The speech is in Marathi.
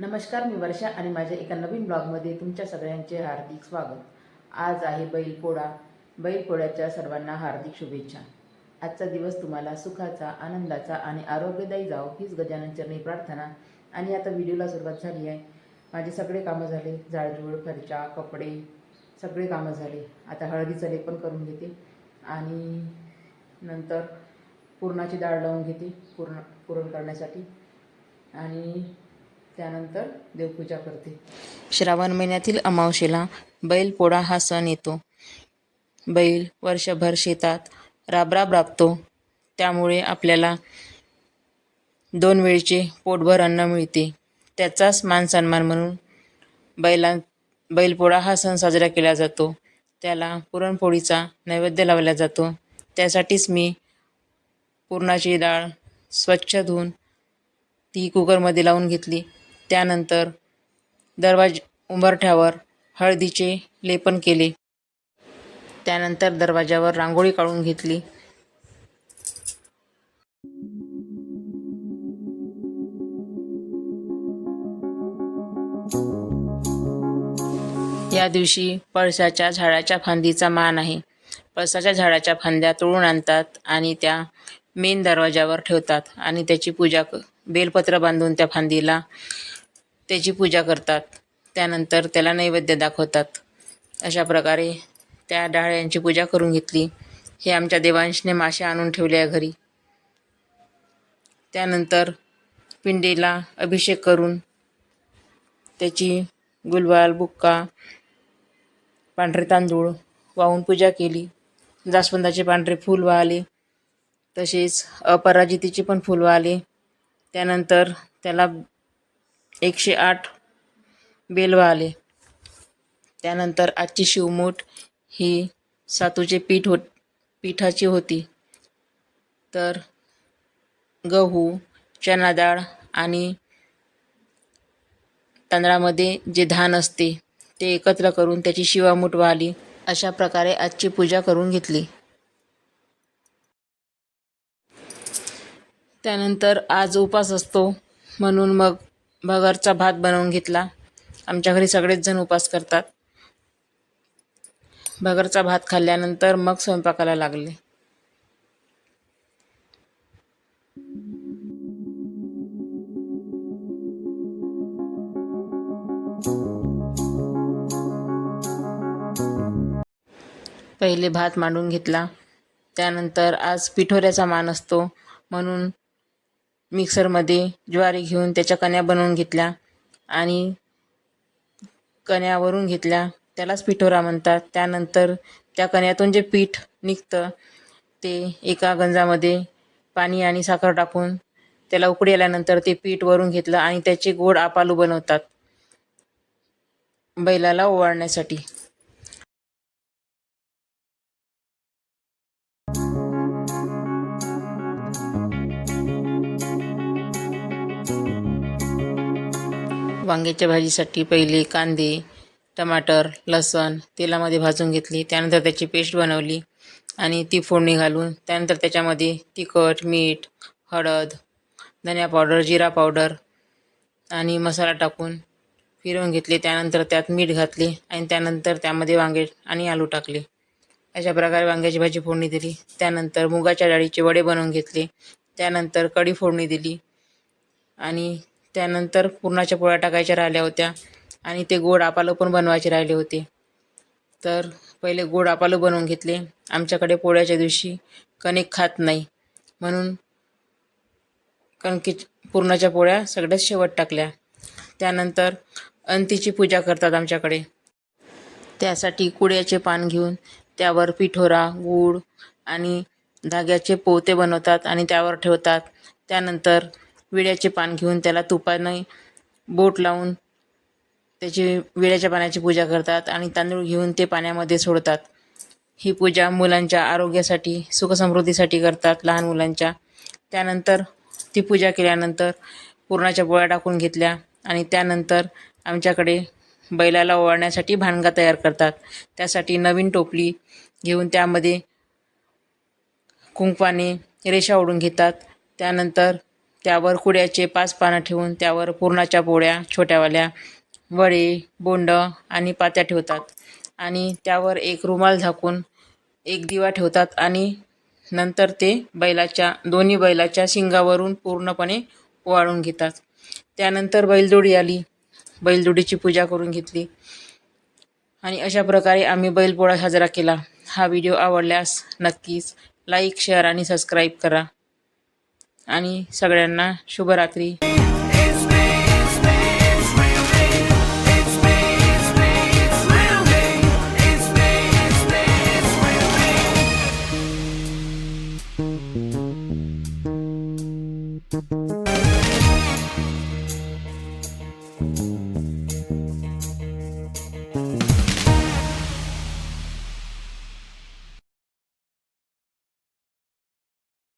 नमस्कार मी वर्षा आणि माझ्या एका नवीन ब्लॉगमध्ये तुमच्या सगळ्यांचे हार्दिक स्वागत. आज आहे बैलपोळा. बैलपोळ्याच्या सर्वांना हार्दिक शुभेच्छा. आजचा दिवस तुम्हाला सुखाचा आनंदाचा आणि आरोग्यदायी जावो हीच गजानन चरणी प्रार्थना. आणि आता व्हिडिओला सुरुवात झाली आहे. माझे सगळे कामं झाले. जाळजूळ फरच्या कपडे सगळे कामं झाले. आता हळदीचं लेपन करून घेते. आणि नंतर पुरणाची डाळ लावून घेते पूर्ण पुरण करण्यासाठी. आणि त्यानंतर देवपूजा करते. श्रावण महिन्यातील अमावशेला बैलपोळा हा सण येतो. बैल वर्षभर शेतात राबराब राबतो. त्यामुळे आपल्याला दोन वेळचे पोटभर अन्न मिळते. त्याचाच मान सन्मान म्हणून बैला बैलपोळा हा सण साजरा केला जातो. त्याला पुरणपोळीचा नैवेद्य लावला जातो. त्यासाठीच मी पुरणाची डाळ स्वच्छ धुवून ती कुकरमध्ये लावून घेतली. त्यानंतर दरवाज उंबरठ्यावर हळदीचे लेपन केले. त्यानंतर दरवाजावर रांगोळी काढून घेतली. या दिवशी पळसाच्या झाडाच्या फांदीचा मान आहे. पळसाच्या झाडाच्या फांद्या तोडून आणतात आणि त्या मेन दरवाजावर ठेवतात आणि त्याची पूजा क बेलपत्र बांधून त्या फांदीला त्याची पूजा करतात. त्यानंतर त्याला नैवेद्य दाखवतात. अशा प्रकारे त्या डाळ्यांची पूजा करून घेतली. हे आमच्या देवांशने मासे आणून ठेवले आहे घरी. त्यानंतर पिंडीला अभिषेक करून त्याची गुलबाल बुक्का पांढरे तांदूळ वाहून पूजा केली. जास्वंदाचे पांढरे फूल वाहले. तसेच अपराजितीचे पण फूल वाहले. त्यानंतर त्याला एकशे आठ बेल वाहले त्यानंतर आजची शिवमूठ ही सातूचे पीठ होत पिठाची होती. तर गहू चना डाळ आणि तांदळामध्ये जे धान असते ते एकत्र करून त्याची शिवामूठ वाहली अशा प्रकारे आजची पूजा करून घेतली. त्यानंतर आज उपास असतो म्हणून मग भगरचा भात बनवून घेतला. आमच्या घरी सगळेच जण उपास करतात. भगरचा भात खाल्ल्यानंतर मग स्वयंपाकाला लागले. पहिले भात मांडून घेतला. त्यानंतर आज पिठोऱ्याचा मान असतो म्हणून मिक्सरमध्ये ज्वारी घेऊन त्याच्या कण्या बनवून घेतल्या आणि कण्यावरून घेतल्या. त्यालाच पिठोरा म्हणतात. त्यानंतर त्या कण्यातून जे पीठ निघतं ते एका गंजामध्ये पाणी आणि साखर टाकून त्याला उकडी आल्यानंतर ते पीठ वरून घेतलं आणि त्याचे गोड आपालू बनवतात बैलाला ओवाळण्यासाठी. वांग्याच्या भाजीसाठी पहिले कांदे टमाटर लसण तेलामध्ये भाजून घेतली. त्यानंतर त्याची पेस्ट बनवली आणि ती फोडणी घालून त्यानंतर त्याच्यामध्ये तिखट मीठ हळद धनिया पावडर जिरा पावडर आणि मसाला टाकून फिरवून घेतले. त्यानंतर त्यात मीठ घातले आणि त्यानंतर त्यामध्ये वांगे आणि आलू टाकले. अशा प्रकारे वांग्याची भाजी फोडणी दिली. त्यानंतर मुगाच्या डाळीचे वडे बनवून घेतले. त्यानंतर कढी फोडणी दिली आणि त्यानंतर पुरणाच्या पोळ्या टाकायच्या राहिल्या होत्या. आणि ते गोड आपालं पण बनवायचे राहिले होते. तर पहिले गोड आपालं बनवून घेतले. आमच्याकडे पोळ्याच्या दिवशी कणिक खात नाही. म्हणून कणकी पुरणाच्या पोळ्या सगळ्यात शेवट टाकल्या. त्यानंतर अंतीची पूजा करतात आमच्याकडे. त्यासाठी कुड्याचे पान घेऊन त्यावर पिठोरा गूळ आणि धाग्याचे पोते बनवतात आणि त्यावर ठेवतात. त्यानंतर विड्याचे पान घेऊन त्याला तुपाने बोट लावून त्याची विड्याच्या पाण्याची पूजा करतात आणि तांदूळ घेऊन ते पाण्यामध्ये सोडतात. ही पूजा मुलांच्या आरोग्यासाठी सुखसमृद्धीसाठी करतात लहान मुलांच्या. त्यानंतर ती पूजा केल्यानंतर पुरणाच्या पोळ्या टाकून घेतल्या आणि त्यानंतर आमच्याकडे बैलाला ओवाळण्यासाठी भानगा तयार करतात. त्यासाठी नवीन टोपली घेऊन त्यामध्ये कुंकवाने रेषा ओढून घेतात. त्यानंतर त्यावर कुड्याचे पाच पानं ठेवून त्यावर पुरणाच्या पोळ्या छोट्यावाल्या वडे बोंड आणि पात्या ठेवतात. आणि त्यावर एक रुमाल झाकून एक दिवा ठेवतात आणि नंतर ते बैलाच्या दोन्ही बैलाच्या शिंगावरून पूर्णपणे वाळून घेतात. त्यानंतर बैलजोडी आली. बैलजोडीची पूजा करून घेतली. आणि अशा प्रकारे आम्ही बैलपोळा साजरा केला. हा व्हिडिओ आवडल्यास नक्कीच लाईक शेअर आणि सबस्क्राईब करा. आणि सगळ्यांना शुभरात्री.